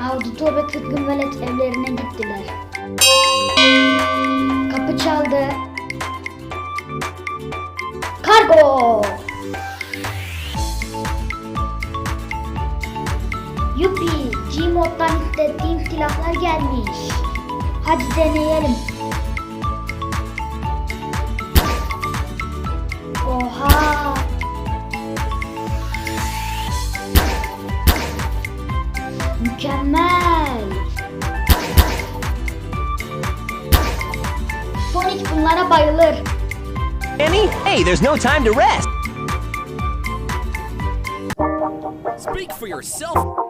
Audito ve Kırgın Velet evlerine gittiler. Kapı çaldı. Kargo! Yupi! Gmod'dan istediğim silahlar gelmiş. Hadi deneyelim. Mükemmel! Sonic bunlara bayılır. Annie, hey, there's no time to rest. Speak for yourself.